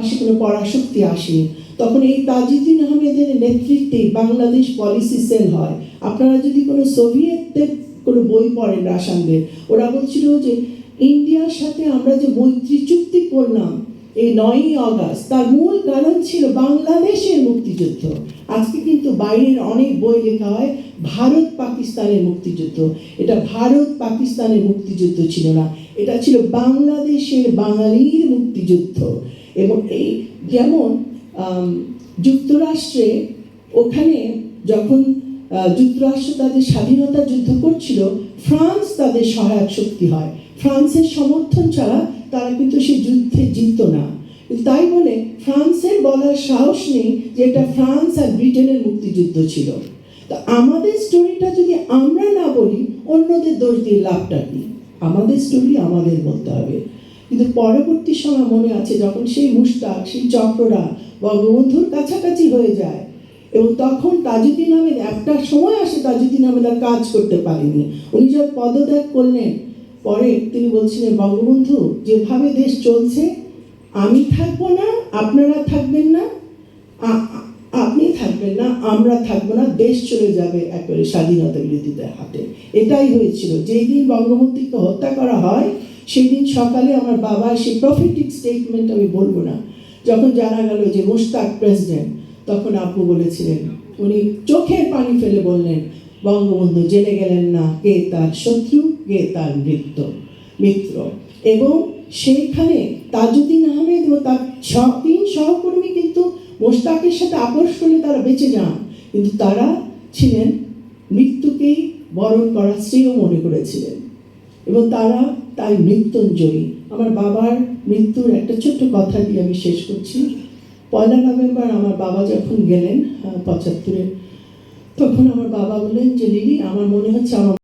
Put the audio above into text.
আসে কোনো পরাশক্তি আসেনি। তখন এই তাজউদ্দিন আহমেদের নেতৃত্বে বাংলাদেশ পলিসি সেল হয়। আপনারা যদি কোনো সোভিয়েতদের কোনো বই পড়েন রাশানদের ওরা বলছিল যে, ইন্ডিয়ার সাথে আমরা যে মৈত্রী চুক্তি করলাম এই নয়ই অগাস্ট তার মূল কারণ ছিল বাংলাদেশের মুক্তিযুদ্ধ। আজকে কিন্তু বাইরের অনেক বই লেখা হয় ভারত পাকিস্তানের মুক্তিযুদ্ধ। এটা ভারত পাকিস্তানের মুক্তিযুদ্ধ ছিল না, এটা ছিল বাংলাদেশের বাঙালির মুক্তিযুদ্ধ। এবং এই যেমন যুক্তরাষ্ট্রে ওখানে যখন যুক্তরাষ্ট্র তাদের স্বাধীনতা যুদ্ধ করছিল, ফ্রান্স তাদের সহায়ক শক্তি হয়। ফ্রান্সের সমর্থন ছাড়া তারা কিন্তু সেই যুদ্ধে জিততো না। তাই বলে ফ্রান্সের বলার সাহস নেই যে এটা ফ্রান্স আর ব্রিটেনের মুক্তিযুদ্ধ ছিল। তো আমাদের স্টোরিটা যদি আমরা না বলি, অন্যদের দোষ দিয়ে লাভটা কি? আমাদের স্টোরি আমাদের বলতে হবে। কিন্তু পরবর্তী সময় মনে আছে যখন সেই মুশতাক, সেই চক্ররা বঙ্গবন্ধুর কাছাকাছি হয়ে যায় এবং তখন তাজুদ্দিন আহমেদ, একটা সময় আসে তাজুদ্দিন আহমেদ আর কাজ করতে পারেনি। উনি যখন পদত্যাগ করলেন, পরে তিনি বলছিলেন, বঙ্গবন্ধু, যেভাবে দেশ চলছে, আমি থাকব না, আপনারা থাকবেন না আপনি থাকবেন না, আমরা থাকব না, দেশ চলে যাবে একেবারে স্বাধীনতা বিরোধীদের হাতে। এটাই হয়েছিল। যেই দিন বঙ্গবন্ধুকে হত্যা করা হয় সেই দিন সকালে আমার বাবা সেই প্রফিটিক স্টেটমেন্ট আমি বলব না। যখন জানা গেল যে মুশতাক প্রেসিডেন্ট তখন আব্বু বলেছিলেন, উনি চোখের পানি ফেলে বললেন, বঙ্গবন্ধু জেনে গেলেন না কে তার শত্রু, কে তার মৃত্য মিত্র। এবং সেইখানে তাজুদ্দিন আহমেদ ও তার তিন সহকর্মী কিন্তু মোশতাকের সাথে আপোষ করলে তারা বেঁচে যান। কিন্তু তারা ছিলেন মৃত্যুকেই বরণ করা শ্রেয় মনে করেছিলেন। এবং তারা তাই মৃত্যুঞ্জয়ী। আমার বাবার মৃত্যুর একটা ছোট্ট কথা দিয়ে আমি শেষ করছি। পয়লা নভেম্বর আমার বাবা যখন গেলেন পঁচাত্তরে, তখন আমার বাবা বললেন যে, দিদি, আমার মনে হচ্ছে আমার